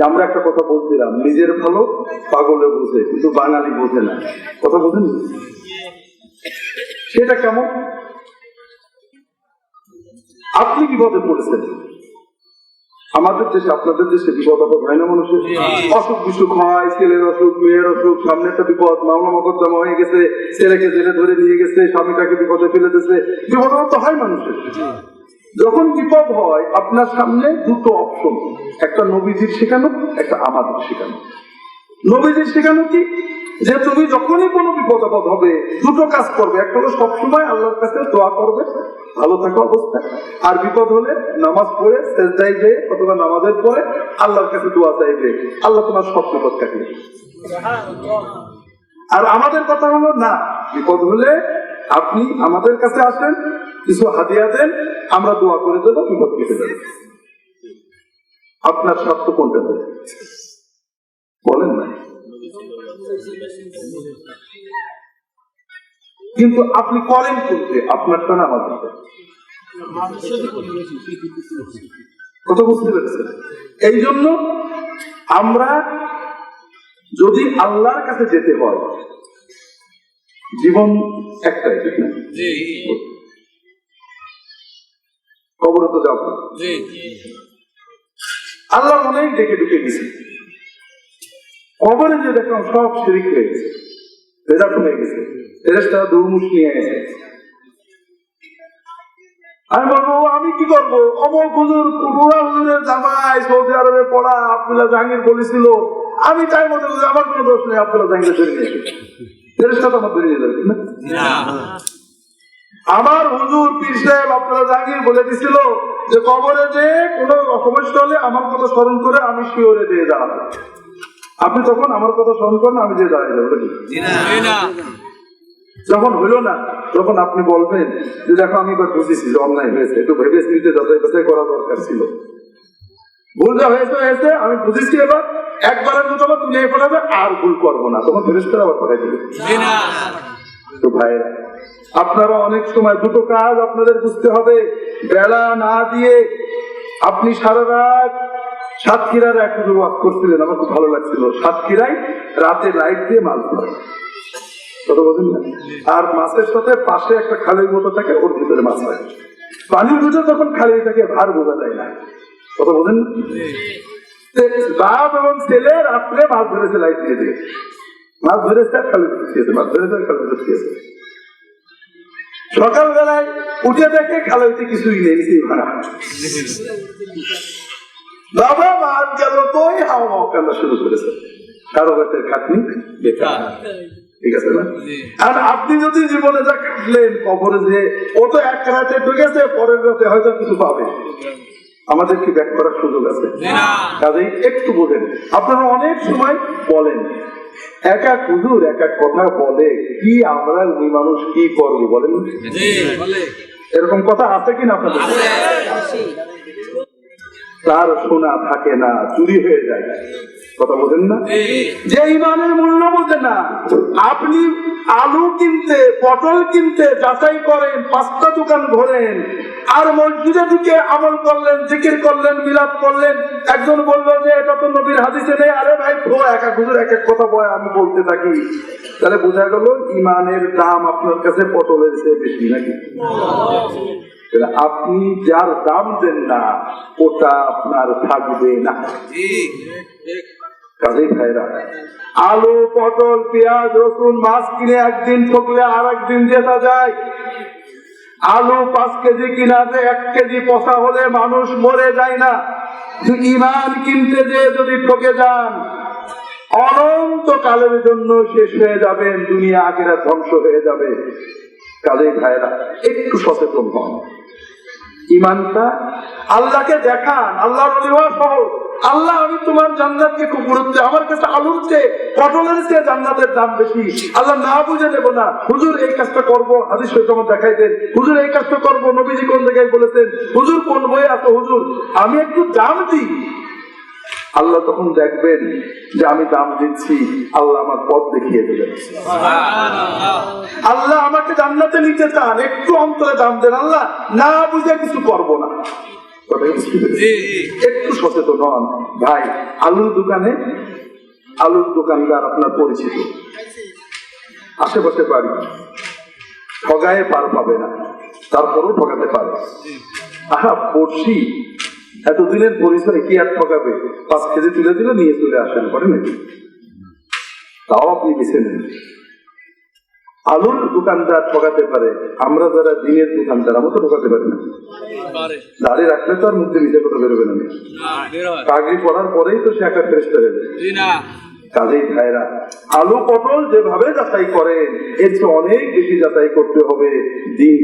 যে আমরা একটা কথা বলছিলাম নিজের ভালো পাগলে বোঝে কিন্তু বাঙালি বোঝে না। কথা বোঝেন? সেটা কেমন? আপনি বিপদে পড়েছেন। আমাদের দেশে আপনাদের দেশে বিপদ আপদ হয় না মানুষের? অসুখ বিসুখ হয় ছেলের অসুখ মেয়ের অসুখ সামনে একটা বিপদ মামলা মকদ্দমা হয়ে গেছে ছেলেকে জেলে ধরে নিয়ে গেছে স্বামীটাকে বিপদে ফেলে দিয়েছে। বিপদ তো হয় মানুষের। যখন বিপদ হয়, আপনার সামনে দুটো অপশন একটা নবীজির শেখানো, একটা আমাদের শেখানো। নবীজির শেখানো কি? যে তুমি যখনই কোনো বিপদ আপদ হবে, দুটো কাজ করবে। একটা হলো সবসময় আল্লাহর কাছে দোয়া করবে, ভালো থাকা অবস্থায়। আর বিপদ হলে নামাজ পড়ে, সেজদায় যেয়ে অথবা নামাজের পরে আল্লাহর কাছে দোয়া চাইবে। আল্লাহ তোমার সব বিপদ কাটিয়ে আর আমাদের কথা হলো না, বিপদ হলে আপনি আমাদের কাছে আসেন, কিছু হাতিয়া দেন, আমরা দোয়া করে দেবো, বিপদ কেটে যাবে। আপনার স্বার্থ কোনটা দেবে বলেন না। কিন্তু আপনি করেন করতে আপনারটা না আমাদের কথা বুঝতে পেরেছেন? এই জন্য আমরা যদি আল্লাহর কাছে যেতে হয় জীবন একটাই ঠিক না? কবরে তো যাব আল্লাহ অনেক ডেকে ঢুকে গেছে। কবরে যে দেখলাম সব শিরিক হয়ে গেছে রেজাল্ট হয়ে গেছে ফেরেস্তা দুমুষ নিয়ে গেছে। আমি বলব আমি কি করব? অমর হুজুর রুয়া হুজুরের জামাই সৌদি আরবে পড়া আব্দুল্লাহ জাহাঙ্গীর বলেছিল আমি তাই মনে করি আমার কোনো দোষ নেই আব্দুল্লাহ জাহাঙ্গীর ধরে নিয়ে ফেরেস্তা তো আমার ধরে নিয়ে যাবে আমার হুজুর পীর সাহেব আপনারা জাহাঙ্গীর বলে দিছিল যে কবরে যে কোনো সমস্যা হলে আমার কথা স্মরণ করে আমি শিওরে দিয়ে দাঁড়াবো। আপনি তখন আমার কথা স্মরণ করেন আমি যে দাঁড়িয়ে যাব? যখন হইল না তখন আপনি বলবেন যে দেখো আমি এবার বুঝেছি যে অন্যায় হয়েছে একটু ভেবে চিনতে যাচাই বাছাই করা দরকার ছিল। ভুল যা হয়েছে হয়েছে আমি বুঝেছি এবার। একবারের মতো আবার তুলে পড়াবে আর ভুল করব না। তখন ফেরেস্তারা আবার পড়াই দেবে। তো ভাইরা আপনারা অনেক সময় দুটো কাজ আপনাদের বুঝতে হবে। বেলা না দিয়ে আপনি সারা রাত সাতক্ষীরার এক ওয়াক করছিলেন। আমার খুব ভালো লাগছিল। সাতক্ষীরায় রাতে লাইট দিয়ে মাছ ধরে। আর মাছের সাথে পাশে একটা খালের মতো থাকে, ওর ভিতরে মাছ থাকে পানি বুঝে তখন খালি থাকে, ভার বোঝা যায় না। কথা বলেন না? তে বাপ এবং ছেলে রাত্রে মাছ ধরেছে লাইট দিয়ে দিয়ে মাছ ধরেছে আর খালি খেয়েছে মাছ ধরেছে আর খালি খেয়েছে সকালবেলায় উঠে দেখে খালাইতে কিছুই নেই নিচেই ভাড়া বাবা মার গেল তোই হাওয়া হাওয়া কান্না শুরু করেছে। কারও বাচ্চার খাটনি? বেকার। ঠিক আছে না? আর আপনি যদি জীবনে যা খাটলেন কবরে যে ও তো এক রাতে ঢুকেছে পরের রাতে হয়তো কিছু পাবে। আমাদের কি ব্যাক করার সুযোগ আছে। কাজেই একটু বোঝেন। আপনারা অনেক সময় বলেন এক এক হুজুর এক এক কথা বলে কি আমরা উনি মানুষ কি করব বলেন? এরকম কথা আছে কিনা আপনাদের? তার শোনা থাকে না চুরি হয়ে যায়। কথা বোঝেন না? যে ইমানের মূল্য বোঝে না আপনি আলু কিনতে পটল কিনতে যাচাই করেন পাঁচটা দোকান ঘোরেন আর মসজিদে ঢুকে আমল করলেন জিকির করলেন মিলাদ করলেন একজন বলল যে এটা তো নবীর হাদিসে নেই। আরে ভাই ও এক এক হুজুর এক এক কথা বয় আমি বলতে থাকি। তাহলে বোঝা গেল ইমানের দাম আপনার কাছে পটলের চেয়ে বেশি নাকি? আপনি যার দাম দেন না ওটা আপনার থাকবে না। কাজেই ভাইরা। আলু, পটল, পেঁয়াজ, রসুন, মাছ কিনে একদিন ঠকলে আর একদিন যেটা যায়। আলু পাঁচ কেজি কিনাতে এক কেজি পচা হলে মানুষ মরে যায় না। ইমান কিনতে যে যদি ঠকে যান অনন্ত কালের জন্য শেষ হয়ে যাবেন দুনিয়া আগেরা ধ্বংস হয়ে যাবে। কাজেই ভাইরা, একটু সচেতন হন। ইমানটা আল্লাহকে দেখান আল্লাহ সহজ আল্লাহ, আমি তোমার জান্নাতকে খুব গুরুত্ব আমার কাছে আলুর চেয়ে, পটলের চেয়ে জান্নাতের দাম বেশি। আল্লাহ না বুঝে দেব না। হুজুর, এই কাজটা করব। হাদিস সৈকত দেখাই দেন। হুজুর, এই কাজটা করব। নবীজি কোন জায়গায় বলেছেন? হুজুর, কোন বইয়ে আছে? হুজুর, আমি একটু দাম দিই। আল্লাহ তখন দেখবেন যে আমি দাম দিচ্ছি। আল্লাহ আমার পথ দেখিয়ে দেবেন। আল্লাহ আমাকে জান্নাতে নিতে চান। একটু অন্তরে দাম দেন। আল্লাহ, না বুঝে কিছু করব না। একটু সচেতন হন। ভাই আলুর দোকানে আলুর দোকানদার আপনার পরিচিত। আশেপাশে বাড়ি। ঠগায় পার পাবে না। তারপরও ঠগাতে পারে। আহা পড়শি এতদিনের পরিচয় কি আর ঠকাবে পাঁচ কেজি তুলে দিলে নিয়ে চলে আসেন করে নাকি? তাও আপনি বেছে নেন। আলুর দোকানদার ঠকাতে পারে। আমরা যারা দিনের দোকানদার আমরা তো ঠকাতে পারি না। দাঁড়িয়ে রাখলে তো আর মধ্যে নিজে কথা বেরোবে না। কাগজি পড়ার পরেই তো সে একটা ফেরেস্তা হয়ে কাজেই ভাইরা আলু পটল যেভাবে যাচাই করেন এর চেয়ে অনেক বেশি যাচাই করতে হবে দিন